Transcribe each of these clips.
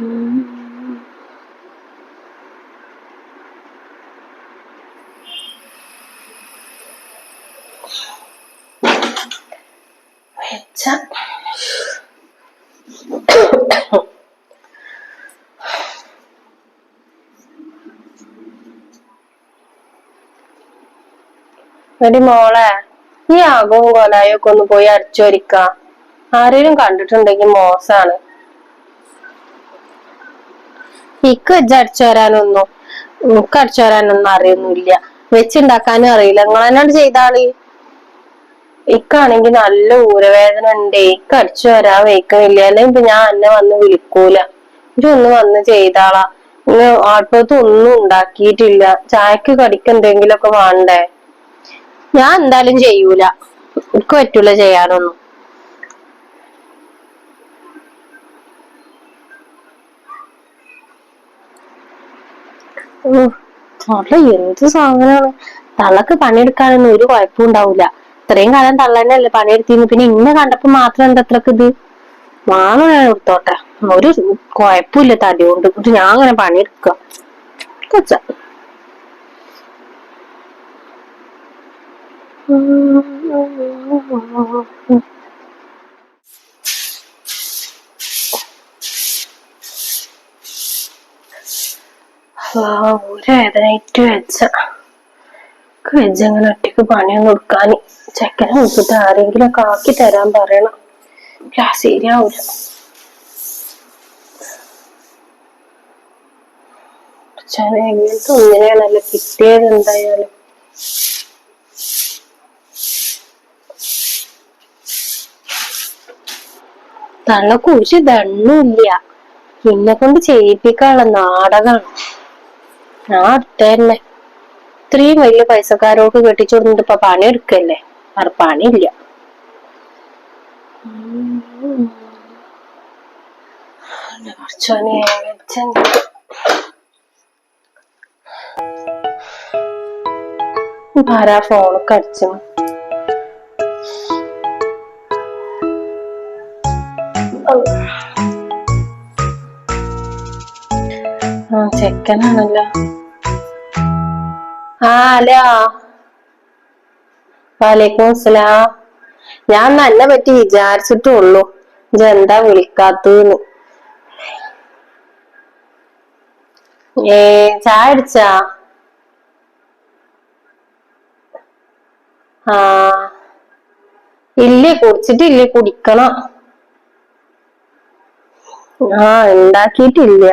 എടി മോളെ നീ ആകവും കൊലായൊക്കെ ഒന്ന് പോയി അടിച്ചു വരിക്ക ആരെങ്കിലും കണ്ടിട്ടുണ്ടെങ്കിൽ മോശാണ്. ഇക്ക് വെച്ച് അടിച്ചു വരാനൊന്നും എനിക്ക് അടിച്ചു വരാനൊന്നും അറിയൊന്നുമില്ല. വെച്ചുണ്ടാക്കാനും അറിയില്ല. നിങ്ങൾ എന്നോട് ചെയ്താളി. ഇക്കാണെങ്കിൽ നല്ല ഊരവേദന ഉണ്ട്. ഇക്ക് അടിച്ചു വരാൻ വയ്ക്കുന്നില്ല അല്ലെങ്കിൽ ഇപ്പൊ ഞാൻ എന്നെ വന്ന് വിളിക്കൂല. ഇതൊന്ന് വന്ന് ചെയ്താളാ. അടുപ്പത്ത് ഒന്നും ഉണ്ടാക്കിയിട്ടില്ല. ചായക്ക് കടിക്ക് എന്തെങ്കിലുമൊക്കെ വേണ്ടേ? ഞാൻ എന്തായാലും ചെയ്യൂല. എനിക്ക് പറ്റൂല ചെയ്യാനൊന്നും. തള്ള എന്ത് സാധനമാണ് തള്ളക്ക് പണിയെടുക്കാനൊന്നും ഒരു കുഴപ്പവും ഉണ്ടാവില്ല ഇത്രയും കാലം തള്ള തന്നെയല്ലേ പണിയെടുത്തിരുന്നു. പിന്നെ ഇന്നെ കണ്ടപ്പോ മാത്രം എന്താ അത്രയ്ക്ക് ഇത്? മാങ്ങ ഞാൻ ഒരു കുഴപ്പമില്ല തടി കൊണ്ട് ഞാൻ അങ്ങനെ പണിയെടുക്ക കൊച്ച ഒരു വേദനയിട്ട് വെച്ച വെച്ചങ്ങനെ ഒറ്റയ്ക്ക് പണിയൊന്നും എടുക്കാൻ ചെക്കനെ നോക്കിട്ട് ആരെങ്കിലും ഒക്കെ ആക്കി തരാൻ പറയണം. ആ ശരിയാവൂല അച്ഛനെ എങ്ങനത്തെ ഒന്നിനെയാണല്ലോ കിട്ടിയത് എന്തായാലും. തള്ളക്ക് ഒരു ദണ്ണുമില്ല എന്നെ കൊണ്ട് ചെയ്യിപ്പിക്കാനുള്ള നാടകമാണ്. അടുത്ത തന്നെ ഇത്രയും വലിയ പൈസക്കാരോട് കെട്ടിച്ചു കൊടുത്തിട്ട് ഇപ്പൊ പണിയെടുക്കല്ലേ വേറെ പണിയില്ല. പണി ഇല്ല ആരാ ഫോണൊക്കെ അടിച്ചു? ആ ചെക്കനാണല്ലോ. ആ വാലേക്കും അസ്സലാം. ഞാൻ നല്ല പറ്റി വിചാരിച്ചിട്ടുള്ളൂ. ഇതെന്താ വിളിക്കാത്തന്ന് ഏ ചായ അടിച്ചാ ആ. ഇല്ലേ കുടിച്ചിട്ടില്ലേ കുടിക്കണം. ആ ഉണ്ടാക്കിയിട്ടില്ല.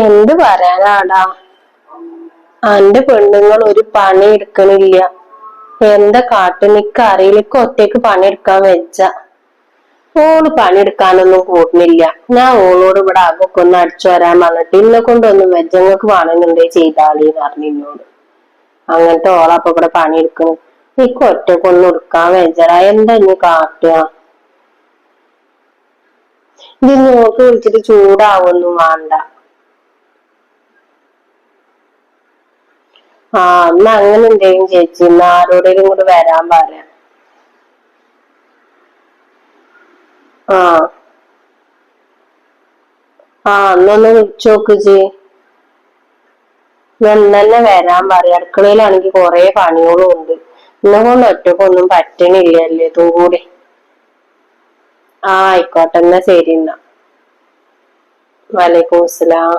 എന്ത് പറയാനാടാ? അന്റെ പെണ്ണുങ്ങൾ ഒരു പണി എടുക്കണില്ല. എന്താ കാട്ടുനിക്ക് അറിയിലേക്ക് ഒറ്റയ്ക്ക് പണിയെടുക്കാൻ വെച്ച. ഓൾ പണിയെടുക്കാനൊന്നും കൂടുന്നില്ല ഞാൻ ഓളോട് ഇവിടെ അകൊക്കെ ഒന്ന് അടിച്ചു വരാൻ പറഞ്ഞിട്ട് ഇന്നെ കൊണ്ടൊന്നും വെച്ച ഞങ്ങൾക്ക് വേണമെന്നുണ്ടേ ചെയ്താളീന്ന് പറഞ്ഞു എന്നോട് അങ്ങനത്തെ ഓളപ്പൊ ഇവിടെ പണിയെടുക്കുന്നു നിക്ക് ഒറ്റക്കൊന്നും എടുക്കാൻ വെച്ചടാ. എന്താ ഇനി കാട്ടുക? ഇത് നോക്ക് വിളിച്ചിട്ട് ചൂടാവൊന്നും വേണ്ട. ആ എന്നാ അങ്ങനെ എന്തെങ്കിലും ചേച്ചി എന്നാ ആരോടെങ്കിലും കൂടെ വരാൻ പറയാം. ആ. ആ എന്നൊന്ന് വിളിച്ചു നോക്ക് ജി. തന്നെ വരാൻ പറയാം. അടുക്കളയിലാണെങ്കിൽ കൊറേ പണികളും ഉണ്ട്. എന്നെ കൊണ്ട് ഒറ്റക്കൊന്നും പറ്റണില്ലല്ലേ ഇതും കൂടി. ആ ആയിക്കോട്ടെ എന്നാ ശരി എന്നാ. വലൈക്കും അസ്സലാം.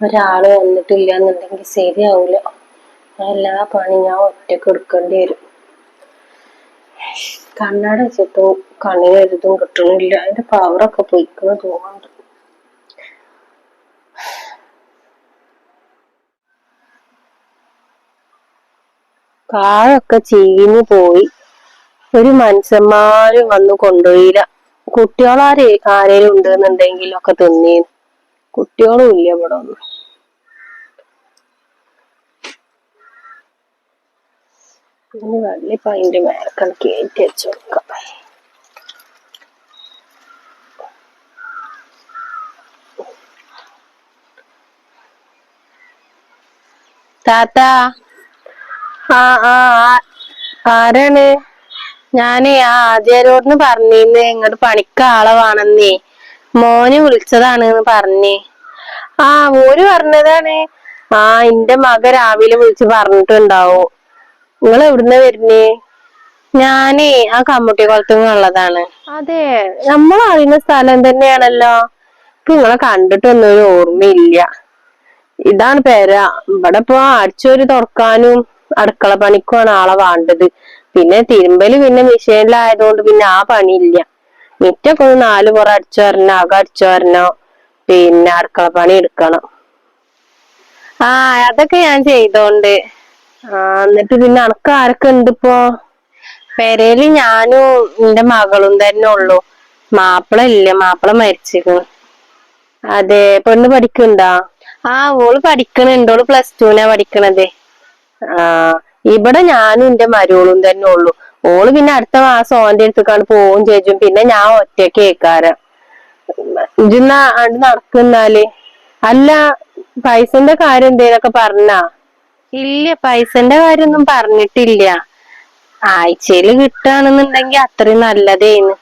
ഒരാൾ വന്നിട്ടില്ല എന്നുണ്ടെങ്കിൽ ശരിയാവൂല എല്ലാ പണി ഞാൻ ഒറ്റയ്ക്ക് എടുക്കേണ്ടി വരും. കണ്ണട വെച്ചിട്ടും കണ്ണിന് എഴുതും കിട്ടണില്ല. അതിന്റെ പവറൊക്കെ പൊയ്ക്കുന്ന തോന്നുന്നുണ്ട്. കാഴൊക്കെ ചീഞ്ഞു പോയി. ഒരു മനുഷ്യന്മാരും വന്നു കൊണ്ടുപോയില്ല. കുട്ടികളാരെ ആരേലും ഉണ്ടെന്നുണ്ടെങ്കിലൊക്കെ ഒക്കെ തിന്നീന്. കുട്ടികളും ഇല്ല ഇവിടെ ഒന്നും. ഇനി വെള്ളിപ്പ അതിന്റെ മേലക്കാണ് കയറ്റി വെച്ചു കൊടുക്കാം. താത്ത. ആ ആ ആരാണ്? ഞാനേ ആ ആദ്യാരോന്ന് പറഞ്ഞിന്ന് ഇങ്ങോട്ട് പണിക്ക് ആളെ വേണമെന്നേ. മോന് വിളിച്ചതാണ് പറഞ്ഞേ. ആ ഓര് പറഞ്ഞതാണ്. ആ എന്റെ മക രാവിലെ വിളിച്ച് പറഞ്ഞിട്ടുണ്ടാവോ. നിങ്ങൾ എവിടുന്ന വരുന്നേ? ഞാനേ ആ കമ്മുട്ടി ഉള്ളതാണ്. അതെ. നമ്മൾ അറിയുന്ന സ്ഥലം തന്നെയാണല്ലോ. ഇപ്പൊ നിങ്ങളെ കണ്ടിട്ടൊന്നും ഒരു ഓർമ്മയില്ല. ഇതാണ് പേര. ഇവിടെ ഇപ്പൊ അടിച്ചൊരു തുറക്കാനും അടുക്കള പണിക്കുമാണ് ആളെ വേണ്ടത്. പിന്നെ തിരുമ്പൽ പിന്നെ മെഷീനിലായതുകൊണ്ട് പിന്നെ ആ പണിയില്ല. മിറ്റൊക്കെ ഒന്ന് നാല് പുറം അടിച്ചു വരണോ അകം അടിച്ചു വരണോ. പിന്നെ അടുക്കള പണി എടുക്കണം. ആ അതൊക്കെ ഞാൻ ചെയ്തോണ്ട്. ആ എന്നിട്ട് പിന്നെ അനക്ക് ആരൊക്കെ ഉണ്ട് ഇപ്പോ? പെരയിൽ ഞാനും എന്റെ മകളും തന്നെ ഉള്ളു. മാപ്പിള ഇല്ല മാപ്പിള മരിച്ചിരുന്നു അതെ പെണ്ണ് പഠിക്കണ്ടാ? ആ ഓൾ പഠിക്കണുണ്ട്. ഓൾ പ്ലസ് ടുവിനാ പഠിക്കണത്. ആ ഇവിടെ ഞാനും എന്റെ മരോളും തന്നെ ഉള്ളു. ഓൾ പിന്നെ അടുത്ത മാസം ഓന്റെ അടുത്തേക്കാണ് പോവും ചേച്ചും. പിന്നെ ഞാൻ ഒറ്റയ്ക്ക് കേക്കാരം ഇജിന്ന അണ്ട് നടക്കുന്നാൽ? അല്ല പൈസന്റെ കാര്യം എന്തേലൊക്കെ പറഞ്ഞാ? ഇല്ല പൈസന്റെ കാര്യൊന്നും പറഞ്ഞിട്ടില്ല. ആഴ്ചയിൽ കിട്ടുകയാണെന്നുണ്ടെങ്കി അത്രയും നല്ലതേന്ന്.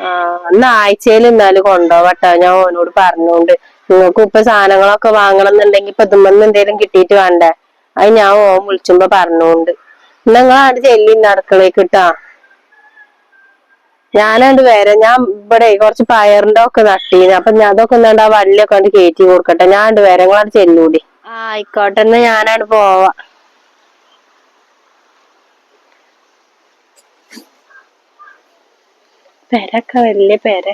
ആ എന്നാ ആഴ്ചയിൽ എന്നാലും കൊണ്ടോവട്ടോ. ഞാൻ ഓനോട് പറഞ്ഞോണ്ട്. നിങ്ങൾക്ക് ഇപ്പൊ സാധനങ്ങളൊക്കെ വാങ്ങണം എന്നുണ്ടെങ്കി ഇപ്പൊ ഇതുമ്മന്ന് എന്തേലും കിട്ടിയിട്ട് വേണ്ടേ? അത് ഞാൻ ഓൻ വിളിച്ചുമ്പോ പറഞ്ഞോണ്ട്. എന്നാ ചെല്ലിന്റെ അടുക്കളേക്ക് ഇട്ടാ ഞാനാണ്ട് വരാം. ഞാൻ ഇവിടെ കുറച്ച് പയറിന്റെ ഒക്കെ നട്ടീന്. അപ്പൊ ഞാൻ അതൊക്കെ ഒന്നാണ്ട് ആ വള്ളിയൊക്കെ കണ്ട് കയറ്റി കൊടുക്കട്ടെ. ഞാൻ ഉണ്ട് വരാം. നിങ്ങളാണ്ട് ചെല്ലൂടി. ആയിക്കോട്ടെ. എന്നാ ഞാനാണ്ട് പോവാ. പെരൊക്കെ വലിയ പെര.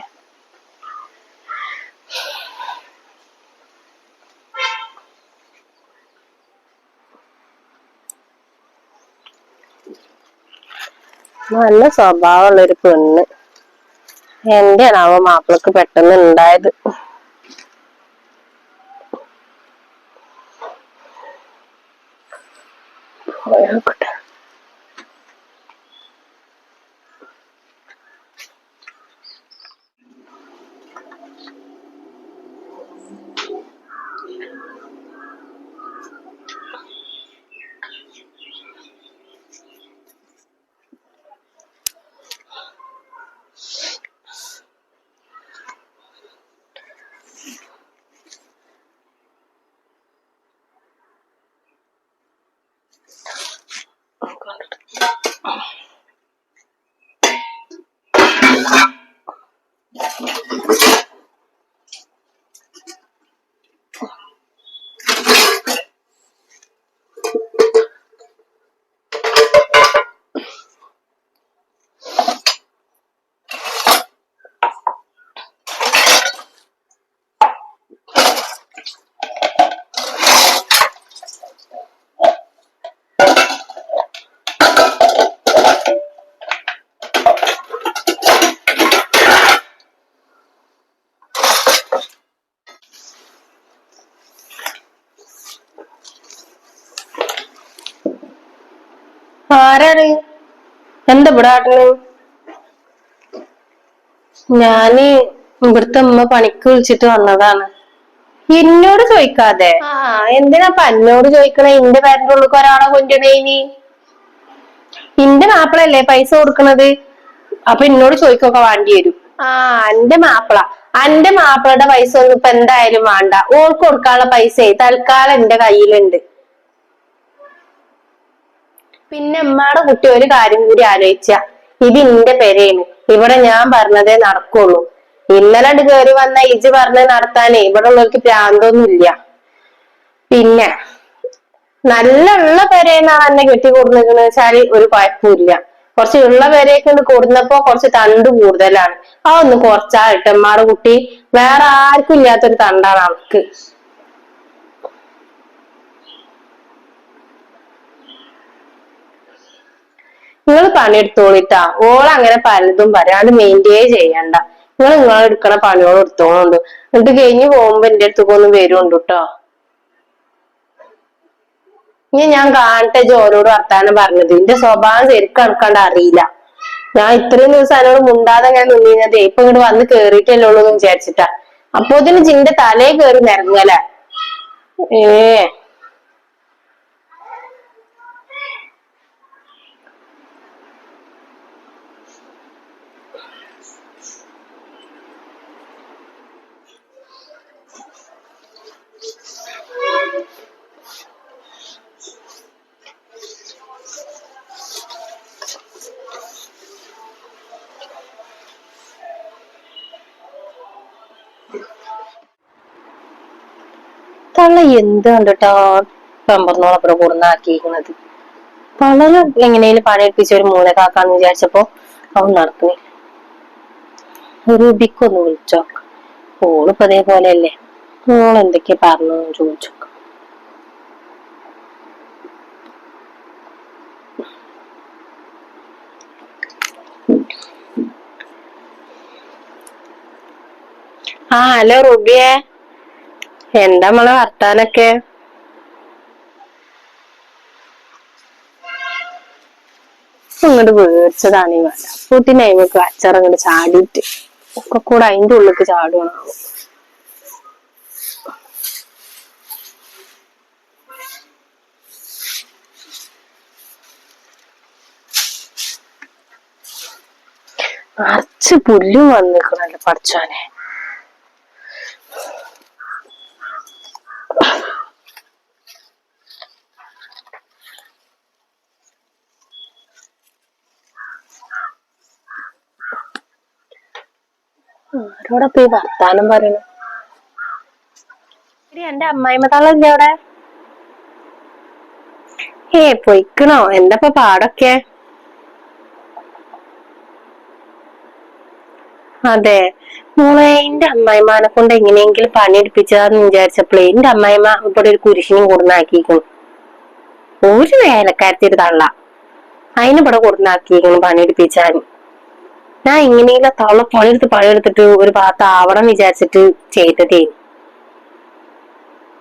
നല്ല സ്വഭാവമുള്ള ഒരു പെണ്ണ് അവ മാപ്പിളക്ക് പെട്ടെന്ന് ഉണ്ടായത് പോയോക്കട്ടെ. ആരാണ്? എന്താ ഇവിടെ ആട്ടണ് ഞാൻ ഇവിടുത്തെ ഉമ്മ പണിക്ക് വിളിച്ചിട്ട് വന്നതാണ്. എന്നോട് ചോദിക്കാതെ. എന്തിനാ എന്നോട് ചോദിക്കണേ? ഇന്റെ പേരന്റെ ഉള്ളിൽ ഒരാളെ കൊണ്ടുവന്നേനി ഇന്റെ മാപ്പിളല്ലേ പൈസ കൊടുക്കണത്? അപ്പൊ എന്നോട് ചോദിക്കൊക്കെ വേണ്ടി വരും. ആ. എന്റെ മാപ്പിള. എന്റെ മാപ്പിളയുടെ പൈസ ഒന്നും ഇപ്പൊ എന്തായാലും വേണ്ട. ഓൾക്ക് കൊടുക്കാനുള്ള പൈസ തൽക്കാലം എന്റെ കയ്യിലുണ്ട്. പിന്നെ ഉമ്മാടെ കുട്ടി ഒരു കാര്യം കൂടി ആലോചിച്ച. ഇത് ഇന്റെ പെരയാണ് ഇവിടെ ഞാൻ പറഞ്ഞതേ നടക്കുള്ളൂ. ഇന്നലെ കയറി വന്ന ഇജ് പറഞ്ഞത് നടത്താനേ. ഇവിടെ ഉള്ളവർക്ക് പ്രാന്തൊന്നുമില്ല. പിന്നെ നല്ല ഉള്ള പെരയെന്നാണ് എന്നെ കെട്ടി കൊടുക്കുന്നത് വെച്ചാൽ ഒരു കുഴപ്പമില്ല. കുറച്ച് ഉള്ള പേരെയൊക്കെ ഉണ്ട് കൊടുന്നപ്പോ കുറച്ച് തണ്ട് കൂടുതലാണ്. അതൊന്ന് കുറച്ചാ ഇട്ടമ്മാടെ കുട്ടി. വേറെ ആർക്കും ഇല്ലാത്തൊരു തണ്ടാണ് അവൾക്ക്. നിങ്ങൾ പണിയെടുത്തോളിട്ടാ. ഓൾ അങ്ങനെ പലതും പറയാണ്ട് മെയിന്റെയിൻ ചെയ്യണ്ട. നിങ്ങൾ നിങ്ങൾ എടുക്കണ പണിയോട് എടുത്തോളുണ്ട്. എന്നിട്ട് കഴിഞ്ഞ് പോകുമ്പോ എന്റെ അടുത്തേക്ക് ഒന്ന് വരുന്നുണ്ട് കേട്ടോ ഇനി ഞാൻ കാണട്ടെ ജോലോട് വർത്താനം പറഞ്ഞത്. എന്റെ സ്വഭാവം ശരിക്കും കണക്കാണ്ട് അറിയില്ല. ഞാൻ ഇത്രയും ദിവസം അതിനോട് മുണ്ടാതെ ഞാൻ നിന്നിരുന്നത് ഇപ്പൊ ഇങ്ങോട്ട് വന്ന് കേറിയിട്ടല്ലേ ഉള്ളൂ എന്ന് വിചാരിച്ചിട്ടാ. അപ്പൊ ഇതിന് ചിന്റെ തലേ കയറി നിരങ്ങല. ഏ. തള്ള എന്ത് കണ്ടിട്ടാ പെമ്പറന്നോളപ്പുറം കൂടുന്നാക്കിയിരിക്കുന്നത് വളരെ എങ്ങനെയും പണിയെടുപ്പിച്ച ഒരു മൂലക്കാക്കാന്ന് വിചാരിച്ചപ്പോ അവൻ നടക്കുന്നില്ല റൂബിക്കൊന്ന് വിളിച്ചോ ഓളിപ്പോ അതേപോലെ അല്ലേ ഓൾ എന്തൊക്കെ പറഞ്ഞു ചോദിച്ചു ആ ഹലോ റുബിയെ. എന്താ നമ്മളെ വർത്താനൊക്കെ? അങ്ങോട്ട് വേടിച്ചതാണ് ഈ വേണ്ട കൂട്ടിനെ നമുക്ക് അച്ചറങ്ങോട്ട് ചാടിയിട്ട് ഒക്കെ കൂടെ അതിന്റെ ഉള്ളിലേക്ക് ചാടുകയാണാവും നിറച്ച് പുല്ലും വന്നിക്കണല്ലോ പഠിച്ചോനെ ആരോടൊക്കെ ഈ വർത്താനം പറയണു? എന്റെ അമ്മായിമ്മ തള്ളല്ലേ അവിടെ? ഏ പൊയ്ക്കണോ? എന്താ പാടൊക്കെ? അതെ. മോളെ എന്റെ അമ്മായിമാനെ കൊണ്ട് എങ്ങനെയെങ്കിലും പണിയെടുപ്പിച്ചാന്ന് വിചാരിച്ചപ്പോഴേ എന്റെ അമ്മായിമ്മ ഇവിടെ ഒരു കുരിശിനും കൊടുന്നാക്കിയിരിക്കുന്നു ഒരു വേലക്കാരത്തി ഒരു തള്ള. അതിന് ഇവിടെ കൊടുന്നാക്കിയിരിക്കുന്നു പണിയെടുപ്പിച്ചാൻ. ഞാൻ ഇങ്ങനെയുള്ള തള്ള പണിയെടുത്ത് പണിയെടുത്തിട്ട് ഒരു ഭാഗത്ത് ആവണം വിചാരിച്ചിട്ട് ചെയ്തതേ.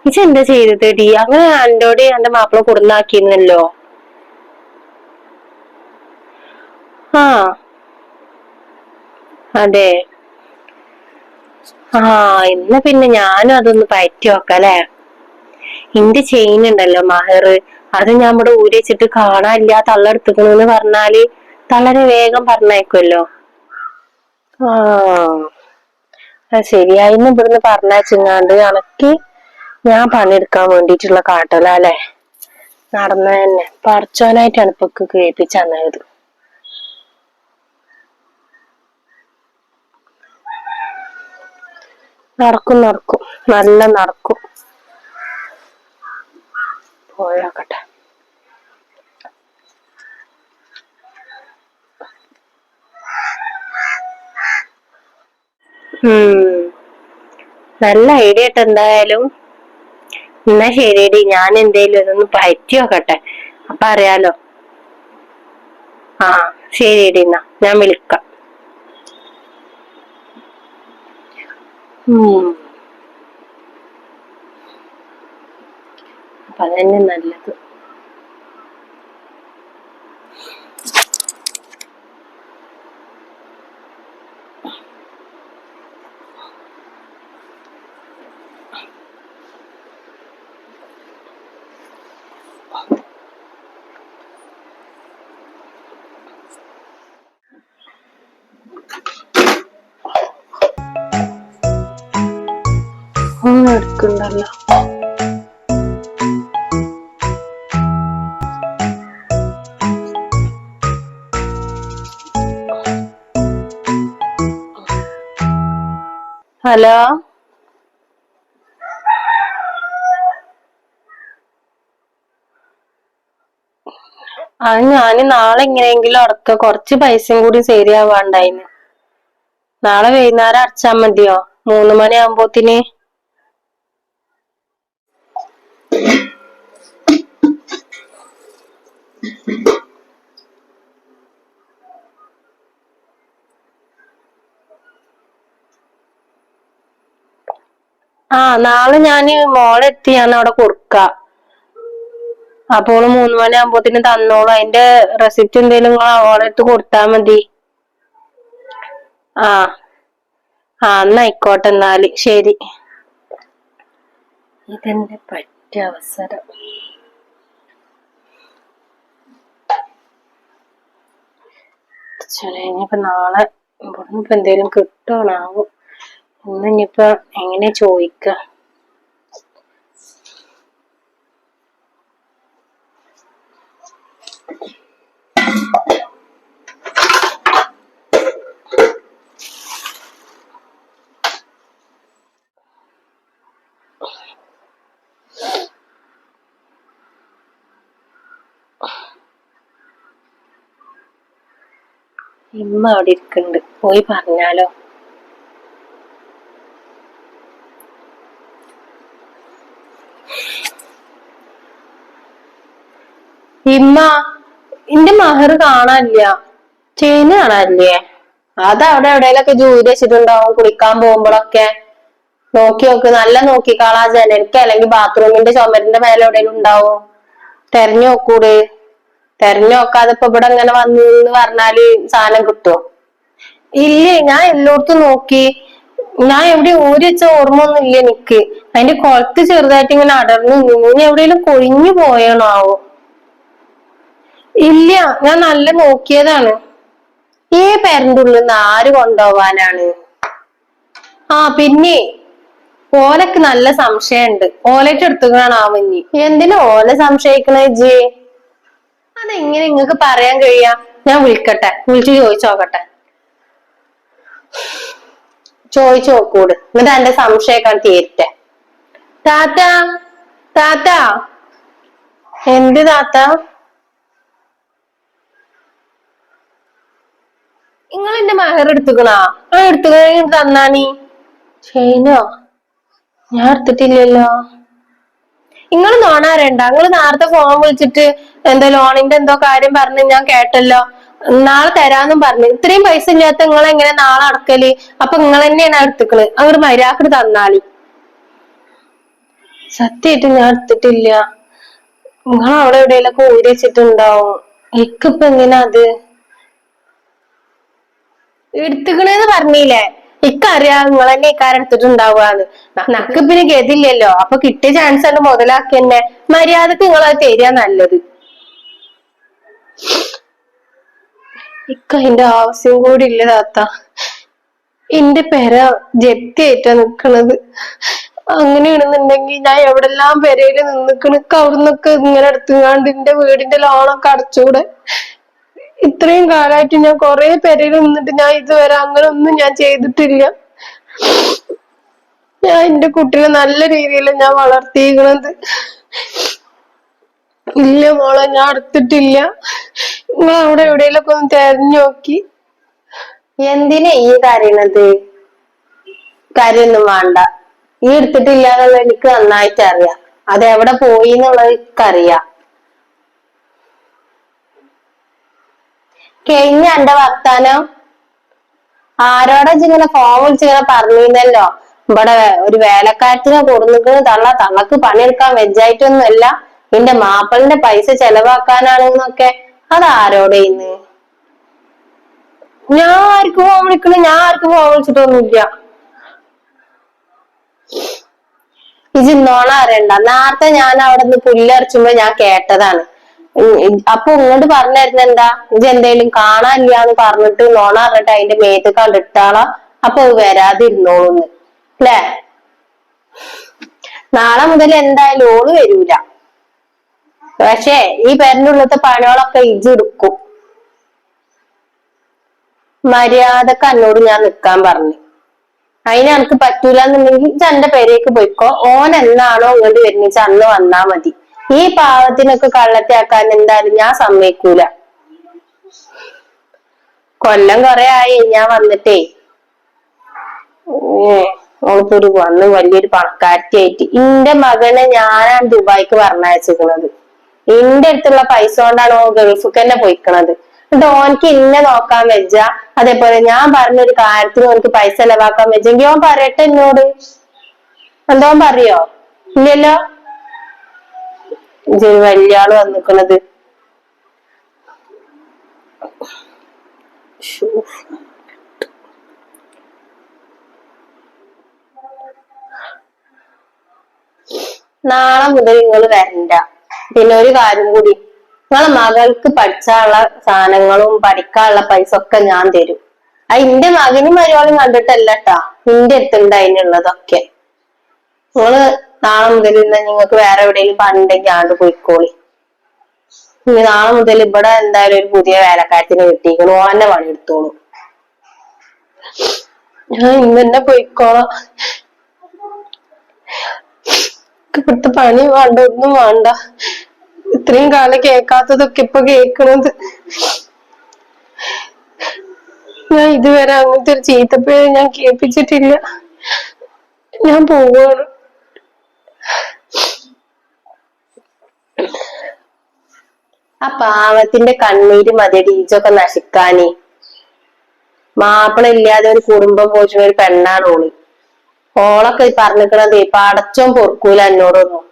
ഇച്ച എന്താ ചെയ്തത് ഡി അങ്ങനെ എന്റോട് എന്റെ മാപ്പിള കൊടുന്നാക്കിയിരുന്നല്ലോ. ആ. അതെ. ആ എന്നാ പിന്നെ ഞാനും അതൊന്ന് പയറ്റി നോക്കല്ലേ എന്റെ ചെയിൻ ഉണ്ടല്ലോ മഹർ അത് ഞാൻ ഇവിടെ ഊരി വെച്ചിട്ട് കാണാനില്ല തള്ളെടുത്തുക്കണെന്ന് പറഞ്ഞാൽ തള്ളനെ വേഗം പറഞ്ഞയക്കുമല്ലോ ആ അത് ശരിയായിന്ന് ഇവിടുന്ന് പറഞ്ഞയച്ചിങ്ങാണ്ട് അനക്ക് ഞാൻ പണിയെടുക്കാൻ വേണ്ടിയിട്ടുള്ള കാട്ടല അല്ലേ? നടന്ന തന്നെ പറച്ചോനായിട്ടാണ് ഇപ്പൊ കേൾപ്പിച്ചത് നടക്കും നടക്കും. നല്ല നടക്കും. പോയാക്കട്ടെ. നല്ല ഐഡിയ ഇട്ട് എന്തായാലും. എന്നാ ശരിയടി ഞാൻ എന്തേലും ഇതൊന്ന് പറ്റി നോക്കട്ടെ. അപ്പൊ അറിയാലോ. ആ ശരിയടി എന്നാ. ഞാൻ വിളിക്കാം. അപ്പൊ അതന്നെ നല്ലത്. എടുക്കണ്ടല്ലോ ഹലോ? ആ ഞാൻ നാളെ എങ്ങനെയെങ്കിലും അടക്ക കുറച്ച് പൈസയും കൂടി ശരിയാവാണ്ടായിന്. നാളെ വൈകുന്നേരം അടച്ചാ മതിയോ? മൂന്ന് മണി ആ നാളെ ഞാൻ മോളെത്തി ഞാൻ അവിടെ കൊടുക്ക. അപ്പോൾ മൂന്ന് മണി ആകുമ്പോത്തിന് തന്നോളൂ. അതിന്റെ റെസിപ്റ്റ് എന്തേലും നിങ്ങൾ ഓളെ അടുത്ത് കൊടുത്താ മതി. ആ ആ എന്നാ ആയിക്കോട്ടെ എന്നാൽ. ശരി. ഇതെന്റെ പറ്റിയ അവസരം? പടച്ചോനെ, ഇനിയിപ്പോ നാളെ ഇവിടുന്ന് ഇപ്പൊ എന്തേലും കിട്ടണാവും ഇന്ന് ഇനിയിപ്പോ എങ്ങനെ ചോദിക്ക ഇമ്മ അവിടെ ഇരിക്കുന്നുണ്ട് പോയി പറഞ്ഞാലോ? ഇമ്മ എന്റെ മഹർ കാണാനില്ല. ചെയിന് കാണാനില്ലേ? അത് അവിടെ എവിടെയെങ്കിലൊക്കെ ജോലി വെച്ചിട്ടുണ്ടാവും കുളിക്കാൻ പോകുമ്പോഴൊക്കെ. നോക്കി നോക്ക് നല്ല നോക്കിക്കാളാ ജനൽക്ക് അല്ലെങ്കിൽ ബാത്റൂമിന്റെ ചുമരിന്റെ മേലെ എവിടെയെങ്കിലും ഉണ്ടാവും. തെരഞ്ഞു നോക്കൂട്. തെരഞ്ഞു നോക്കാതെ ഇപ്പൊ ഇവിടെ ഇങ്ങനെ വന്നു എന്ന് പറഞ്ഞാൽ സാധനം കിട്ടുമോ ഇല്ലേ ഞാൻ എല്ലായിടത്തും നോക്കി. ഞാൻ എവിടെ ഒരു വെച്ച ഓർമ്മ ഒന്നും ഇല്ല എനിക്ക്. അതിന്റെ കുളത്ത് ചെറുതായിട്ട് ഇങ്ങനെ അടർന്നു ഇനി എവിടെയെങ്കിലും കൊഴിഞ്ഞു പോയണോ ആവോ? ഇല്ല ഞാൻ നല്ല നോക്കിയതാണ്. ഈ പേരന്റെ ഉള്ളിൽ നിന്ന് ആര് കൊണ്ടുപോവാനാണ്? ആ പിന്നെ ഓലക്ക് നല്ല സംശയമുണ്ട്. ഓലറ്റ് എടുത്തുകളാണാവഞ്ഞി എന്തിനാ ഓല സംശയിക്കണേ ജി അതെങ്ങനെ നിങ്ങൾക്ക് പറയാൻ കഴിയാ? ഞാൻ വിളിക്കട്ടെ. വിളിച്ചു ചോദിച്ചോക്കട്ടെ. ചോദിച്ചു നോക്കൂട്. എന്നിട്ട് എന്റെ സംശയമൊക്കെ തീരട്ടെ. താത്ത താത്ത. എന്ത് താത്ത? നിങ്ങൾ എന്റെ മഹർ എടുത്തുക്കണാ? ആ എടുത്തുക്കണ? തന്നാണി ചെയ്നോ ഞാൻ എടുത്തിട്ടില്ലല്ലോ. നിങ്ങൾ നോണാരണ്ട. നിങ്ങൾ നേരത്തെ ഫോൺ വിളിച്ചിട്ട് എന്തോ ലോണിന്റെ എന്തോ കാര്യം പറഞ്ഞ് ഞാൻ കേട്ടല്ലോ. നാളെ തരാന്നും പറഞ്ഞു. ഇത്രയും പൈസ ഇല്ലാത്ത നിങ്ങൾ എങ്ങനെ നാളെ അടക്കൽ? അപ്പൊ നിങ്ങൾ തന്നെയാണ് എടുത്തുക്കൾ അങ്ങോട്ട് മര്യാദയ്ക്ക് തന്നാളി. സത്യമായിട്ട് ഞാൻ എടുത്തിട്ടില്ല. നിങ്ങൾ അവിടെ എവിടെയെല്ലാം ഊരി വെച്ചിട്ടുണ്ടാവും. എനിക്കിപ്പൊ എങ്ങനെയാ അത്? എടുത്തുക്കണെന്ന് പറഞ്ഞില്ലേ? ഇക്കറിയാം നിങ്ങൾ തന്നെ ഇക്കാരം എടുത്തിട്ടുണ്ടാവുകന്ന് നക്ക് പിന്നെ ഗതില്ലല്ലോ അപ്പൊ കിട്ടിയ ചാൻസ് ആണ് മുതലാക്കി തന്നെ മര്യാദയ്ക്ക് നിങ്ങൾ അത് തരിക നല്ലത്. ഇക്ക അതിന്റെ ആവശ്യം കൂടി ഇല്ല താത്ത. എന്റെ പെര ജപ്തിയായിട്ടാ നിക്കണത്. അങ്ങനെയാണെന്നുണ്ടെങ്കിൽ ഞാൻ എവിടെല്ലാം പെരയിൽ നിന്നിക്കണക്ക് അവിടുന്നൊക്കെ ഇങ്ങനെ എടുത്തുങ്ങാണ്ട് എന്റെ വീടിന്റെ ലോണൊക്കെ അടച്ചുകൂടെ ഇത്രയും കാലമായിട്ട് ഞാൻ കൊറേ പെരയിൽ നിന്നിട്ട് ഞാൻ ഇതുവരെ അങ്ങനെ ഒന്നും ഞാൻ ചെയ്തിട്ടില്ല. ഞാൻ എന്റെ കുട്ടീനെ നല്ല രീതിയിൽ ഞാൻ വളർത്തിയിരിക്കണത്. ഇല്ല മോളെ ഞാൻ എടുത്തിട്ടില്ല നിങ്ങൾ അവിടെ എവിടെയെങ്കിലൊക്കെ ഒന്ന് തെരഞ്ഞു നോക്കി. എന്തിനാ ഈ കരയണത് കരയൊന്നും വേണ്ട. ഈ എടുത്തിട്ടില്ല എന്നുള്ളത് എനിക്ക് നന്നായിട്ട് അറിയാം അത് എവിടെ പോയി എന്നുള്ളത് എനിക്കറിയാം. കഴിഞ്ഞ എന്റെ വർത്താനം? ആരോടാ ഇങ്ങനെ ഫോൺ വിളിച്ചിങ്ങനെ പറഞ്ഞിരുന്നല്ലോ? ഇവിടെ ഒരു വേലക്കാരത്തിനെ കൊടുന്നിട്ട് തള്ള. തള്ളക്ക് പണിയെടുക്കാൻ വെജായിട്ടൊന്നുമല്ല നിന്റെ മാപ്പിളിന്റെ പൈസ ചെലവാക്കാനാണെന്നൊക്കെ അത് ആരോടെ ഞാൻ ആർക്ക് ഫോൺ വിളിക്കണു ഞാൻ ആർക്ക് ഫോൺ വിളിച്ചിട്ടൊന്നുമില്ല. ഇജ് നോണ അറിയണ്ട നേരത്തെ ഞാൻ അവിടെ നിന്ന് പുല്ലരച്ചുമ്പോ ഞാൻ കേട്ടതാണ്. അപ്പൊ ഇങ്ങോട്ട് പറഞ്ഞിരുന്ന എന്താ? ഇജ് എന്തേലും കാണാനില്ല എന്ന് പറഞ്ഞിട്ട് നോണ അറിഞ്ഞിട്ട് അതിന്റെ മേത്ത് കണ്ടിട്ടാളാ? അപ്പൊ വരാതിരുന്നോളൂന്ന്. അല്ലേ നാളെ മുതൽ എന്തായാലും ഓൾ വരൂല. പക്ഷേ ഈ പേരിനുള്ളത്തെ പണികളൊക്കെ ഇജ് എടുക്കും. മര്യാദയ്ക്ക് എന്നോട് ഞാൻ നിക്കാൻ പറഞ്ഞു. അതിന് എനിക്ക് പറ്റൂല എന്നുണ്ടെങ്കിൽ എന്റെ പേരേക്ക് പോയിക്കോ. ഓൻ എന്നാണോ ഇങ്ങോട്ട് വരുന്നിച്ച് അന്ന് വന്നാ മതി. ഈ പാവത്തിനൊക്കെ കള്ളത്തിയാക്കാൻ എന്തായാലും ഞാൻ സമ്മതിക്കൂല. കൊല്ലം കൊറേ ആയി ഞാൻ വന്നിട്ടേ. ഓളിപ്പോ ഒരു വന്ന് വലിയൊരു പണക്കാരത്തിയായിട്ട് എന്റെ മകനെ ഞാനാണ് ദുബായിക്ക് പറഞ്ഞയച്ചിരിക്കണത്. ഇന്റെ അടുത്തുള്ള പൈസ കൊണ്ടാണ് ഓ ഗൾഫിക്ക് തന്നെ പോയിക്കണത്. എന്നിട്ട് ഓൻക്ക് ഇന്നെ നോക്കാൻ വെച്ച അതേപോലെ ഞാൻ പറഞ്ഞൊരു കാര്യത്തിന് ഓനക്ക് പൈസ ചെലവാക്കാൻ വെച്ചെങ്കിൽ ഓൻ പറയട്ടെ എന്നോട് എന്തോ പറയോ? ഇല്ലല്ലോ. ഇതൊരു വലിയ ആൾ വന്നിക്കണത്. നാളെ മുതൽ നിങ്ങൾ വരണ്ട. പിന്നെ ഒരു കാര്യം കൂടി. നിങ്ങളെ മകൾക്ക് പഠിച്ചാനുള്ള സാധനങ്ങളും പഠിക്കാനുള്ള പൈസ ഒക്കെ ഞാൻ തരും. അത് ഇന്റെ മകനും മരുവാളും കണ്ടിട്ടല്ല കേട്ടാ ഇന്റെ അടുത്തുണ്ട് അതിനുള്ളതൊക്കെ. നിങ്ങൾ നാളെ മുതൽ ഇന്ന് നിങ്ങൾക്ക് വേറെ എവിടെയെങ്കിലും പണ്ടെങ്കിൽ ആണ്ട് പോയിക്കോളി. ഇനി നാളെ മുതൽ ഇവിടെ എന്തായാലും ഒരു പുതിയ വേലക്കാരത്തിന് കിട്ടിയിരിക്കണു ഓന്നെ പണിയെടുത്തോളൂ. ഞാൻ ഇന്ന് തന്നെ പോയിക്കോളാം. ഇവിടുത്തെ പണി വേണ്ട ഒന്നും വേണ്ട. ഇത്രയും കാലം കേൾക്കാത്തതൊക്കെ ഇപ്പൊ കേൾക്കണത്. ഞാൻ ഇതുവരെ അങ്ങനത്തെ ഒരു ചീത്തപ്പേര് ഞാൻ കേൾപ്പിച്ചിട്ടില്ല. ഞാൻ പോവാണ്. ആ പാവത്തിന്റെ കണ്ണീര് മതി ടീച്ചൊക്കെ നശിക്കാനേ. മാപ്പിള ഇല്ലാതെ ഒരു കുടുംബം പോറ്റുന്ന ഒരു പെണ്ണാണ് ഓൾ. ഓളൊക്കെ പറഞ്ഞിക്കണത് പടച്ചോൻ പൊറുക്കൂല എന്നോടൊന്നും.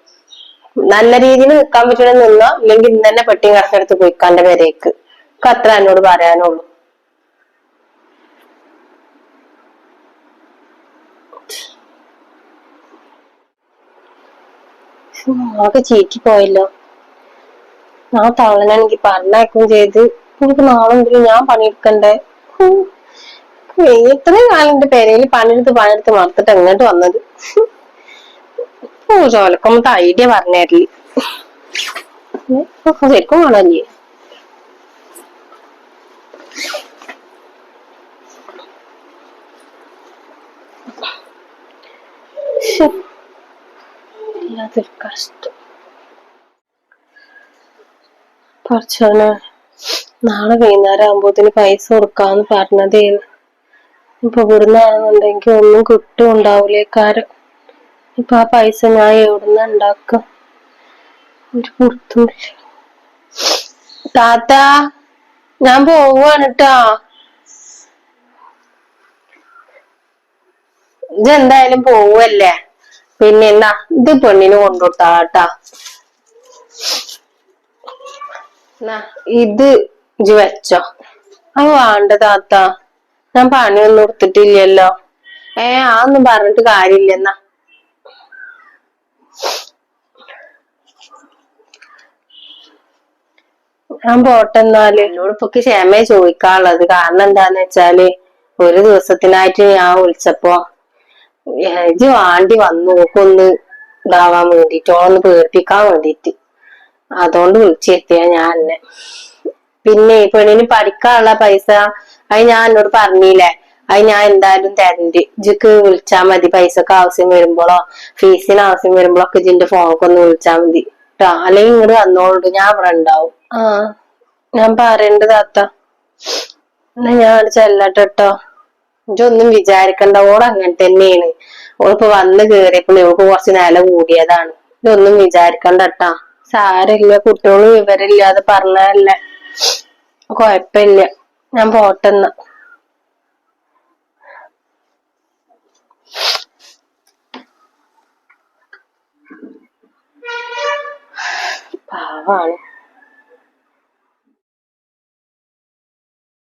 നല്ല രീതിയിൽ നിൽക്കാൻ പറ്റണ നിന്നോ ഇല്ലെങ്കിൽ ഇന്ന് തന്നെ പെട്ടിയും കറക്കെടുത്ത് പോയിക്കാന്റെ പേരേക്ക്. ഒക്കെ അത്ര എന്നോട് പറയാനുള്ളൂ. ആകെ ചീറ്റി പോയല്ലോ. ആ തവളനാണെങ്കി പറഞ്ഞേക്കും ചെയ്ത് എനിക്ക് നാളെ മുതൽ ഞാൻ പണിയെടുക്കണ്ടേ. ഇത്രയും കാലം എന്റെ പെരയിൽ പണിയെടുത്ത് പണിയെടുത്ത് മറത്തിട്ട് എങ്ങോട്ട് വന്നത്? ചോലക്കൊമ്പത്തെ ഐഡിയ പറഞ്ഞേരൽ ശരിക്കും വേണല്ലേ ശ്ശെ. വല്ലാത്തൊരു കഷ്ടം. പഠിച്ചോനെ നാളെ വൈകുന്നേരം ആകുമ്പോത്തിന് പൈസ കൊടുക്കാന്ന് പറഞ്ഞതേന്ന്. ഇപ്പൊ ഇവിടുന്നാണെന്നുണ്ടെങ്കിൽ ഒന്നും കിട്ടും ഉണ്ടാവൂലേക്കാരം ഇപ്പൊ ആ പൈസ ഞാൻ എവിടുന്ന ഉണ്ടാക്കും? ഒരു പുറത്തുമില്ല താത്ത ഞാൻ പോവാണ് കേട്ടോ ഇതെന്തായാലും പോവല്ലേ? പിന്നെ എന്നാ ഇത് പെണ്ണിന് എന്നാ ഇത് ഇജ് വെച്ചോ. അത് വേണ്ട താത്ത. ഞാൻ പണിയൊന്നും എടുത്തിട്ടില്ലല്ലോ. ഏ അതൊന്നും പറഞ്ഞിട്ട് കാര്യമില്ല എന്നാ ഞാൻ പോട്ടെ എന്നാൽ. എന്നോട് ഇപ്പൊ ക്ഷമയെ ചോദിക്കാനുള്ളത്. കാരണം എന്താന്ന് വെച്ചാൽ ഒരു ദിവസത്തിനായിട്ട് ഞാൻ വിളിച്ചപ്പോ ഇജ് വാണ്ടി വന്നു നോക്കൊന്ന് ഇതാവാൻ വേണ്ടിട്ട് ഓളൊന്ന് പേടിപ്പിക്കാൻ വേണ്ടിട്ട്. അതുകൊണ്ട് വിളിച്ചെത്തിയ ഞാൻ എന്നെ. പിന്നെ പെണ്ണിന് പഠിക്കാനുള്ള പൈസ അത് ഞാൻ എന്നോട് പറഞ്ഞില്ലേ? അത് ഞാൻ എന്തായാലും തരണ്ട്. ഇജ്ജക്ക് വിളിച്ചാ മതി. പൈസക്ക് ആവശ്യം വരുമ്പോഴോ ഫീസിന് ആവശ്യം വരുമ്പോഴൊക്കെ ഇജിന്റെ ഫോണൊക്കെ ഒന്ന് വിളിച്ചാ മതി. കേട്ടോ അല്ലെങ്കിൽ ഇങ്ങോട്ട് വന്നോളൂ ഞാൻ ഇവിടെ ഉണ്ടാവും ആ. ഞാൻ പറയണ്ട് താത്ത. എന്നാ ഞാൻ അവിടെ ചെല്ലട്ടെ കേട്ടോ ഇജൊന്നും വിചാരിക്കണ്ട. ഓട് അങ്ങനെ തന്നെയാണ്. ഓളിപ്പോ വന്ന് കേറിയപ്പോൾ ഇവൾക്ക് കുറച്ച് നില കൂടിയതാണ്. ഇതൊന്നും വിചാരിക്കണ്ട കേട്ടാ സാരമില്ല കുട്ടികളും വിവരമില്ലാതെ പറഞ്ഞതല്ലേ. കൊഴപ്പില്ല ഞാൻ പോട്ടെന്ന. പാവാണ്.